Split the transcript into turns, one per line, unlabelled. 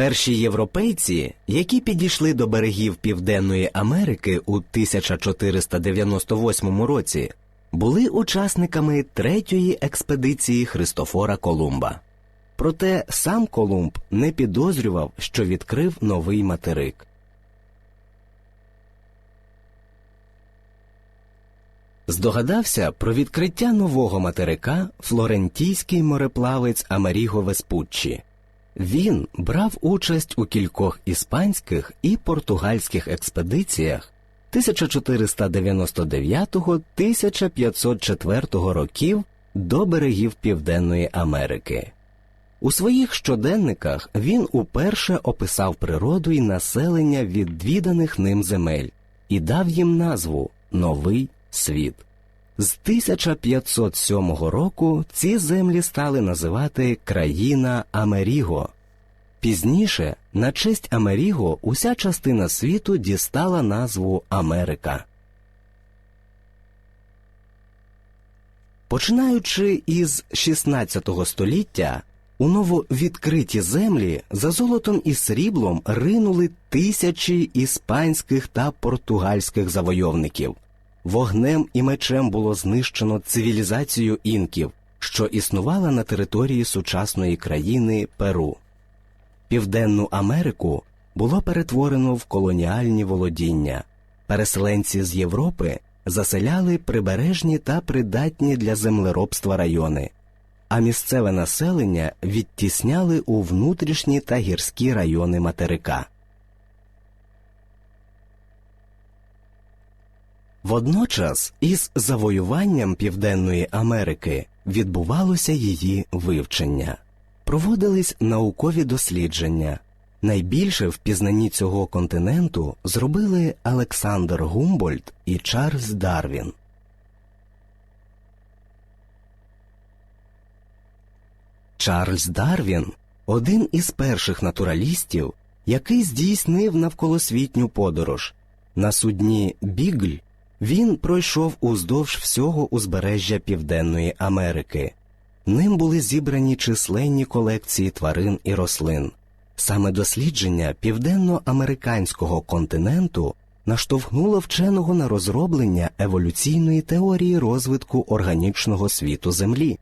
Перші європейці, які підійшли до берегів Південної Америки у 1498 році, були учасниками третьої експедиції Христофора Колумба. Проте сам Колумб не підозрював, що відкрив новий материк. Здогадався про відкриття нового материка флорентійський мореплавець Амеріго Веспуччі. Він брав участь у кількох іспанських і португальських експедиціях 1499-1504 років до берегів Південної Америки. У своїх щоденниках він уперше описав природу і населення відвіданих ним земель і дав їм назву Новий світ. З 1507 року ці землі стали називати країна Америго. Пізніше, на честь Америго, уся частина світу дістала назву Америка. Починаючи із 16 століття, у нововідкриті землі за золотом і сріблом ринули тисячі іспанських та португальських завойовників. Вогнем і мечем було знищено цивілізацію інків, що існувала на території сучасної країни Перу. Південну Америку було перетворено в колоніальні володіння. Переселенці з Європи заселяли прибережні та придатні для землеробства райони, а місцеве населення відтісняли у внутрішні та гірські райони материка. Водночас із завоюванням Південної Америки відбувалося її вивчення. Проводились наукові дослідження. Найбільше в пізнанні цього континенту зробили Олександр Гумбольдт і Чарльз Дарвін. Чарльз Дарвін один із перших натуралістів, який здійснив навколосвітню подорож. На судні Бігль він пройшов уздовж всього узбережжя Південної Америки. Ним були зібрані численні колекції тварин і рослин. Саме дослідження південноамериканського континенту наштовхнуло вченого на розроблення еволюційної теорії розвитку органічного світу Землі.